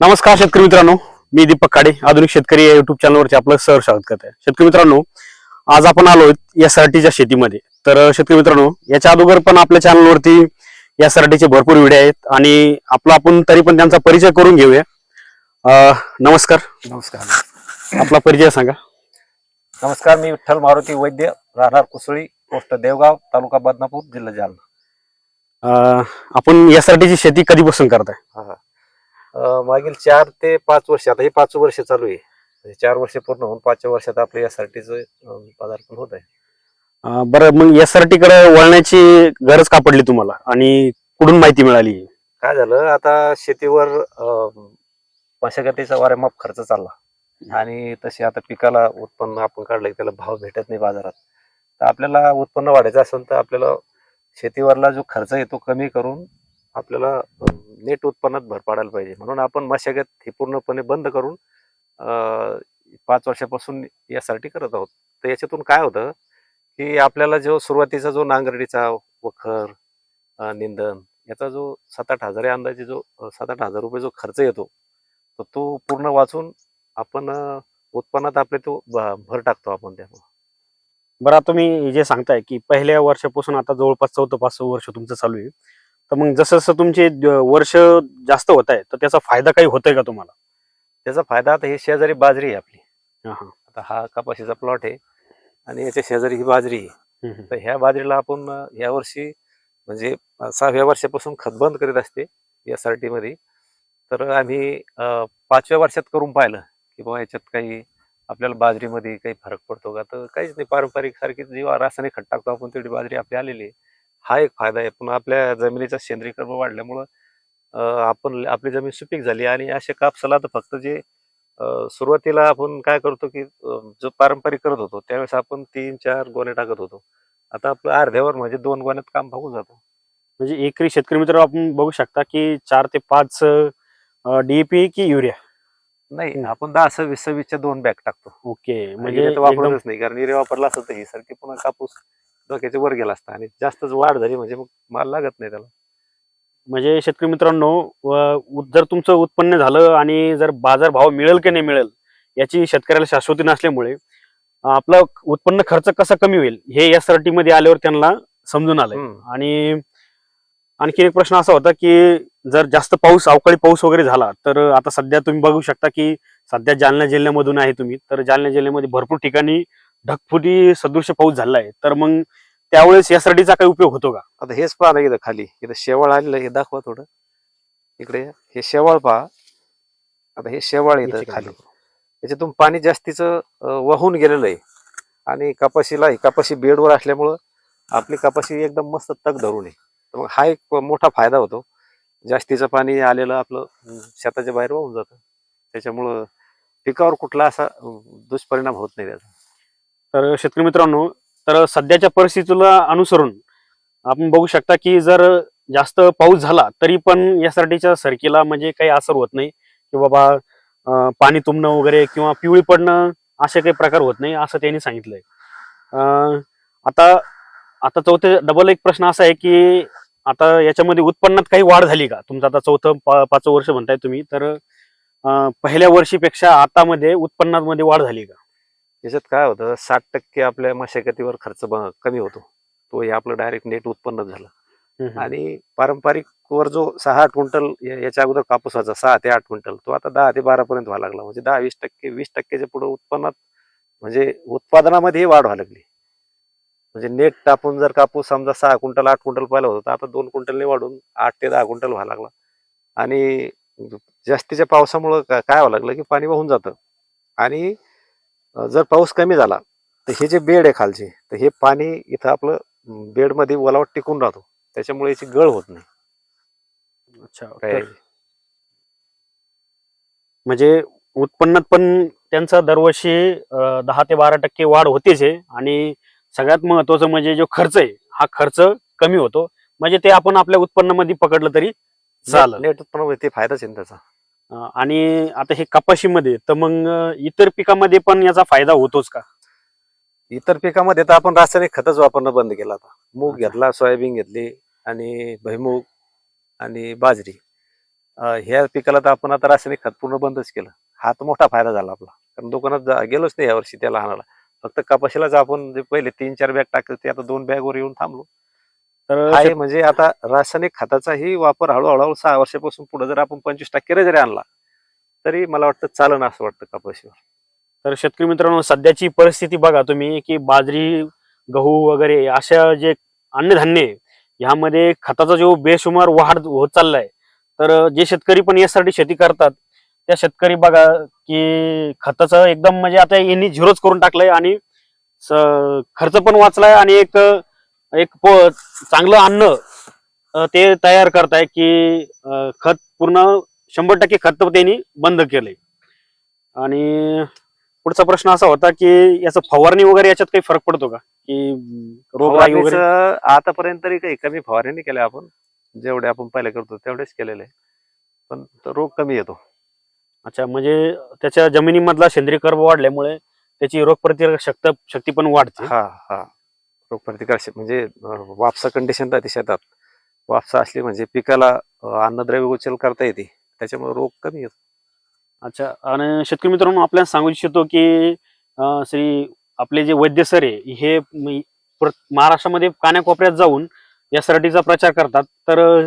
नमस्कार शेतकरी मित्रांनो मी दीपक काडे आधुनिक शेतकरी या युट्यूब चॅनलवरती आपलं सर स्वागत करत आहे शेतकरी मित्रांनो आज आपण आलो एस आर टीच्या शेतीमध्ये. तर शेतकरी मित्रांनो याच्या अगोदर पण आपल्या चॅनलवरती एस आर टीचे भरपूर व्हिडिओ आहेत आणि आपला आपण तरी पण त्यांचा परिचय करून घेऊया. अं, नमस्कार. नमस्कार. आपला परिचय सांगा. नमस्कार मी विठ्ठल मारुती वैद्य राहणार कुसळी पोस्ट देवगाव तालुका बदनापूर जिल्हा जालना. अं, आपण एस आर टीची शेती कधीपासून करताय? मागील चार ते पाच वर्ष आता हे पाच वर्ष चालू आहे. म्हणजे चार वर्ष पूर्ण होऊन पाचव्या वर्षात आपलं यासाठीच पदार्पण होत आहे. बरं मग एस आर टी कडे वळण्याची गरज का पडली तुम्हाला? आणि कुठून माहिती मिळाली? काय झालं आता शेतीवर मशागतीचा वारेमाप खर्च चालला. आणि तसे आता पिकाला उत्पन्न आपण काढलं त्याला भाव भेटत नाही बाजारात. तर आपल्याला उत्पन्न वाढायचं असेल तर आपल्याला शेतीवरला जो खर्च आहे तो कमी करून आपल्याला नेट उत्पन्नात भर पाडायला पाहिजे. म्हणून आपण मशागत ही पूर्णपणे बंद करून पाच वर्षापासून यासाठी करत आहोत. तर याच्यातून काय होतं की आपल्याला जो सुरुवातीचा जो नांगरडीचा वखर निंदन याचा जो सात आठ हजार अंदाजे जो सात आठ हजार रुपये जो खर्च येतो तर तो पूर्ण वाचून आपण उत्पन्नात आपले तो भर टाकतो आपण त्यामुळे. बरं तुम्ही जे सांगताय की पहिल्या वर्षापासून आता जवळपास चौथं पाचवं वर्ष तुमचं चालू आहे. तर मग जसं जसं तुमचे वर्ष जास्त होत आहे तर त्याचा फायदा काही होतोय का तुम्हाला? त्याचा फायदा आता हे शेजारी बाजरी आहे आपली. हा, हा. आता हा कपाशीचा प्लॉट आहे आणि याच्या शेजारी ही बाजरी आहे. हम्म, हम्म. तर ह्या बाजरीला आपण अं, यावर्षी म्हणजे अं, सहाव्या वर्षापासून खत बंद करीत असते एस आर टी मध्ये तर आम्ही अं, पाचव्या वर्षात करून पाहिलं की बाबा याच्यात काही आपल्याला बाजरीमध्ये काही फरक पडतो का? तर काहीच नाही. पारंपरिक सारखी जी रासायनिक खत टाकतो आपण तेवढी बाजरी आपली आलेली आहे. हा एक फायदा आहे. पुन्हा आपल्या जमिनीचा सेंद्रीकरण वाढल्यामुळं अं, आपण आपली जमीन सुपीक झाली आणि अशा कापसाला तर फक्त जे सुरुवातीला आपण काय करतो की जो पारंपरिक करत होतो त्यावेळेस आपण तीन चार गोणे टाकत होतो. आता आपलं अर्ध्यावर म्हणजे दोन गोण्यात काम भागून जातं. म्हणजे एकरी शेतकरी मित्र आपण बघू शकता की चार ते पाच डीएपी की युरिया? नाही. आपण दहा सव्वीस सव्वीसच्या दोन बॅग टाकतो. ओके म्हणजे वापरतच नाही कारण निर्या वापरला असतं ही सारखी पुन्हा कापूस डोक्याच्या वर गेला असता आणि जास्तच वाढ झाली म्हणजे मग माल लागत नाही त्याला म्हणजे शेतकरी मित्रांनो जर तुमचं उत्पन्न झालं आणि जर बाजार भाव मिळेल की नाही मिळेल याची शेतकऱ्याला शाश्वती नसल्यामुळे आपलं उत्पन्न खर्च कसा कमी होईल हे या टी मध्ये आल्यावर त्यांना समजून आलंय. आणि आणखी एक प्रश्न असा होता की जर जास्त पाऊस अवकाळी पाऊस वगैरे झाला तर आता सध्या तुम्ही बघू शकता की सध्या जालना जिल्ह्यामधून आहे तुम्ही तर जालना जिल्ह्यामध्ये भरपूर ठिकाणी ढगफुटी सदृश पाऊस झाला आहे तर मग त्यावेळेस यासाठीचा काही उपयोग होतो का? आता हेच पहा ना इथं खाली. इथं शेवाळ आलेलं आहे, हे दाखवा थोडं. इकडे या. हे शेवाळ पहा. आता हे शेवाळ येतं याची खाली? याच्यातून पाणी जास्तीचं वाहून गेलेलं आहे. आणि कपाशीला ही कपाशी बेडवर असल्यामुळं आपली कपाशी एकदम मस्त तग धरून आहे. तर मग हा एक मोठा फायदा होतो. जास्तीचं पाणी आलेलं आपलं अं, शेताच्या बाहेर वाहून जातं. त्याच्यामुळं पिकावर कुठला असा अं, दुष्परिणाम होत नाही त्याचा. तर शेतकरी मित्रांनो तर सध्याच्या परिस्थितीला अनुसरून आपण बघू शकता की जर जास्त पाऊस झाला तरी पण यासाठीच्या सरकीला म्हणजे काही असर होत नाही की बाबा पाणी तुंबणं वगैरे किंवा पिवळी पडणं असे काही प्रकार होत नाही असं त्यांनी सांगितलंय. आता आता चौथे डबल एक प्रश्न असा आहे की आता याच्यामध्ये उत्पन्नात काही वाढ झाली का? तुमचं आता चौथं पा- पाचवं वर्ष म्हणताय तुम्ही तर पहिल्या वर्षीपेक्षा आतामध्ये उत्पन्नामध्ये वाढ झाली का? याच्यात काय होतं साठ टक्के आपल्या मशागतीवर खर्च कमी होतो. तो हे आपलं डायरेक्ट नेट उत्पन्न झालं. आणि पारंपरिक वर जो सहा आठ क्विंटल याच्या अगोदर कापूस व्हायचा सहा ते आठ क्विंटल तो आता दहा ते बारा पर्यंत व्हायला लागला. म्हणजे दहा वीस टक्के वीस टक्क्याच्या पुढे उत्पन्नात म्हणजे उत्पादनामध्ये वाढ व्हायला लागली. म्हणजे नेट टाकून जर कापूस समजा सहा क्विंटल आठ क्विंटल पाहिला होता तर आता दोन क्विंटलने वाढून आठ ते दहा क्विंटल व्हायला लागला. आणि जास्तीच्या पावसामुळं काय व्हावं लागलं की पाणी वाहून जातं. आणि जर पाऊस कमी झाला तर हे जे बेड आहे खालचे तर हे पाणी इथं आपलं बेडमध्ये ओलावा टिकून राहतो. त्याच्यामुळे याची गळ होत नाही. अच्छा म्हणजे उत्पन्नात पण त्यांचा दरवर्षी दहा ते बारा टक्के वाढ होतेच आहे. आणि सगळ्यात महत्वाचं म्हणजे जो खर्च आहे हा खर्च कमी होतो. म्हणजे ते आपण आपल्या उत्पन्नामध्ये पकडलं तरी चालेल. नेट उत्पन्न फायदाच आहे त्याचा. आणि आता हे कपाशीमध्ये तर मग इतर पिकामध्ये पण याचा फायदा होतोच का? इतर पिकामध्ये तर आपण रासायनिक खतच वापरणं बंद केलं आता. मूग. घेतला सोयाबीन घेतली आणि भुईमूग आणि बाजरी. ह्या पिकाला तर आपण आता रासायनिक खत पूर्ण बंदच केलं. हा तर मोठा फायदा झाला आपला. कारण दुकानात गेलोच नाही यावर्षी त्याला आणायला फक्त कपाशीलाच आपण जे पहिले तीन चार बॅग टाकले ते आता दोन बॅगवर येऊन थांबलो. तर आहे म्हणजे आता रासायनिक खताचाही वापर हळूहळू हळू सहा वर्षापासून पुढे जर आपण पंचवीस टक्के जरी आणला तरी मला वाटतं चालन असं वाटतं कपाशीवर तर शेतकरी मित्रांनो सध्याची परिस्थिती बघा तुम्ही की बाजरी गहू वगैरे अशा जे अन्नधान्य ह्यामध्ये खताचा जो बेसुमार वाढ होत चाललाय तर जे शेतकरी पण यासाठी शेती करतात त्या शेतकरी बघा की खताचं एकदम म्हणजे आता यांनी झिरोच करून टाकलंय आणि खर्च पण वाचलाय आणि एक एक चांगलं अन्न ते तयार करताय की खत पूर्ण शंभर टक्के खत त्यांनी बंद केलंय. आणि पुढचा प्रश्न असा होता की याचं फवारणी वगैरे याच्यात काही फरक पडतो का? की रोगराई वगैरे? आतापर्यंत तरी काही कमी फवारणी नाही केल्या आपण. जेवढे आपण पहिले करतो तेवढेच केलेले. पण रोग कमी येतो. अच्छा म्हणजे त्याच्या जमिनीमधला सेंद्रिय कर्ब वाढल्यामुळे त्याची रोगप्रतिकारक शक्त शक्ती पण वाढते. हा हा. रोग प्रतिकार म्हणजे वापसा कंडिशन राहते शेतात वापसा असली म्हणजे पिकाला अन्नद्रव्य उचल करता येते. त्याच्यामुळे रोग कमी येतो अच्छा. आणि शेतकरी मित्रांनो आपल्याला सांगू इच्छितो की श्री आपले जे वैद्य सर आहे हे प्र- महाराष्ट्रामध्ये कान्याकोपऱ्यात जाऊन या सरटीचा प्रचार करतात. तर